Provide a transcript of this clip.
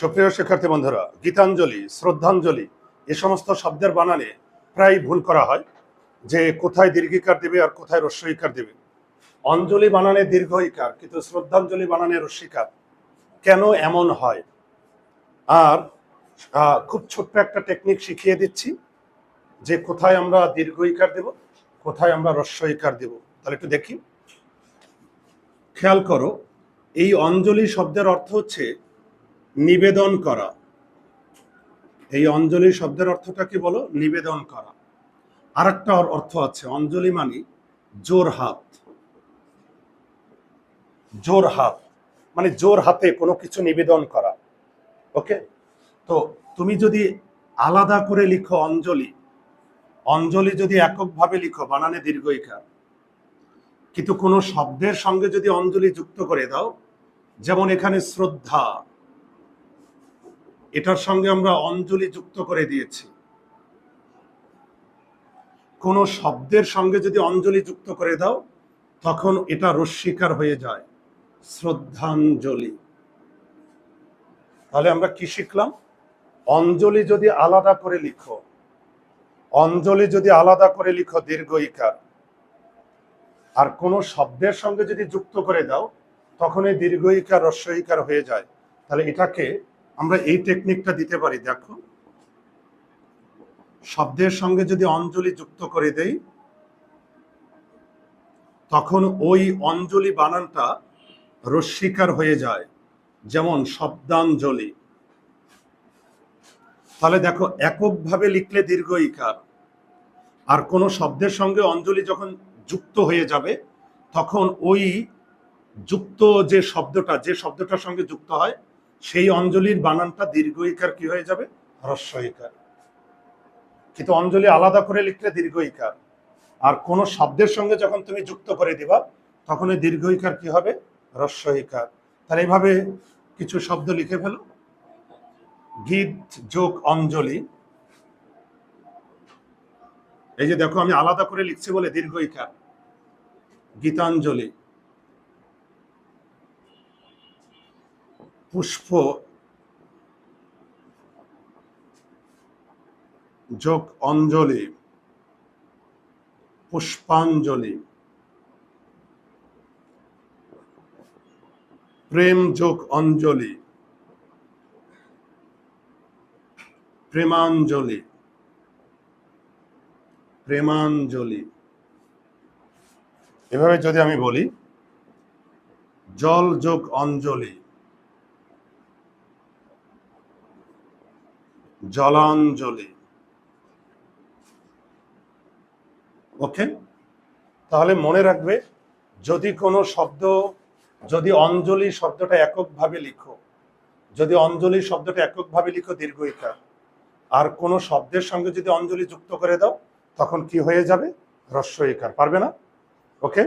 সুপ্রিয় শিক্ষার্থী বন্ধুরা, গীতাঞ্জলি, শ্রদ্ধাঞ্জলি, এ সমস্ত শব্দের বানানে প্রায় ভুল করা হয়, যে কোথায় দীর্ঘিকার দেবে আর কোথায় রস্যইকার দেবে। অঞ্জলি বানানে দীর্ঘইকার কিন্তু শ্রদ্ধাঞ্জলি বানানে রস্যিকার কেন এমন হয়? আর খুব ছোট্ট একটা টেকনিক শিখিয়ে দিচ্ছি, যে কোথায় আমরা দীর্ঘইকার দেব, কোথায় আমরা রস্যইকার দেব। তাহলে একটু দেখি। খেয়াল করো, এই অঞ্জলি শব্দের অর্থ হচ্ছে নিবেদন করা। এই অঞ্জলি শব্দের অর্থটা কি বলো? নিবেদন করা। আর একটা অর্থ আছে। অঞ্জলি মানে জোর হাত। জোর হাত। মানে জোর হাতে কোনো কিছু নিবেদন করা। ওকে? তো তুমি যদি আলাদা করে লিখো অঞ্জলি অঞ্জলি যদি এককভাবে লিখো, বানানে দীর্ঘইকার কিন্তু কোনো শব্দের সঙ্গে যদি অঞ্জলি যুক্ত করে দাও, যেমন এখানে শ্রদ্ধা এটার সঙ্গে আমরা অঞ্জলি যুক্ত করে দিয়েছি। কোন শব্দের সঙ্গে যদি অঞ্জলি যুক্ত করে দাও, তখন এটা রস্বীকার হয়ে যায়। শ্রদ্ধাঞ্জলি। তাহলে আমরা কি শিখলাম? অঞ্জলি যদি আলাদা করে লিখো, অঞ্জলি যদি আলাদা করে লিখো দীর্ঘ ইকার আর কোন শব্দের সঙ্গে যদি যুক্ত করে দাও, তখন এই দীর্ঘ ইকার হয়ে যায়। তাহলে এটাকে আমরা এই টেকনিকটা দিতে পারি, দেখো। শব্দের সঙ্গে যদি অঞ্জলি যুক্ত করে দেই, তখন ওই অঞ্জলি বানানটা রস্বীকার হয়ে যায়, যেমন শব্দাঞ্জলি। তাহলে দেখো, এককভাবে লিখলে দীর্ঘ ইকার আর কোনো শব্দের সঙ্গে অঞ্জলি যখন যুক্ত হয়ে যাবে, তখন ওই যুক্ত যে শব্দটা, যে শব্দটার সঙ্গে যুক্ত হয় সেই অঞ্জলির বানানটা দীর্ঘ ইকার কি হয়ে যাবে? হ্রস্ব ইকার। কিন্তু অঞ্জলি আলাদা করে লিখলে দীর্ঘ ইকার। আর কোন শব্দের সঙ্গে যখন তুমি যুক্ত করে দিবা, তখন ওই দীর্ঘ ইকার কি হবে? হ্রস্ব ইকার। তাহলে এইভাবে কিছু শব্দ লিখে ফেলো। গীত যোগ অঞ্জলি। এই যে দেখো, আমি আলাদা করে লিখছি বলে দীর্ঘ ইকার। গীতাঞ্জলি। পুষ্প যোগ অঞ্জলি, পুষ্পাঞ্জলি। প্রেম যোগ অঞ্জলি, প্রেমাঞ্জলি প্রেমাঞ্জলি। এভাবে যদি আমি বলি, জল যোগ অঞ্জলি। জলাঞ্জলি। ওকে তাহলে মনে রাখবে, যদি কোনো শব্দ, যদি অঞ্জলি শব্দটা এককভাবে লিখো, যদি অঞ্জলি শব্দটা এককভাবে লিখো দীর্ঘ ইকার আর কোনো শব্দের সঙ্গে যদি অঞ্জলি যুক্ত করে দাও, তখন কি হয়ে যাবে? হ্রস্ব ইকার পারবে না? ওকে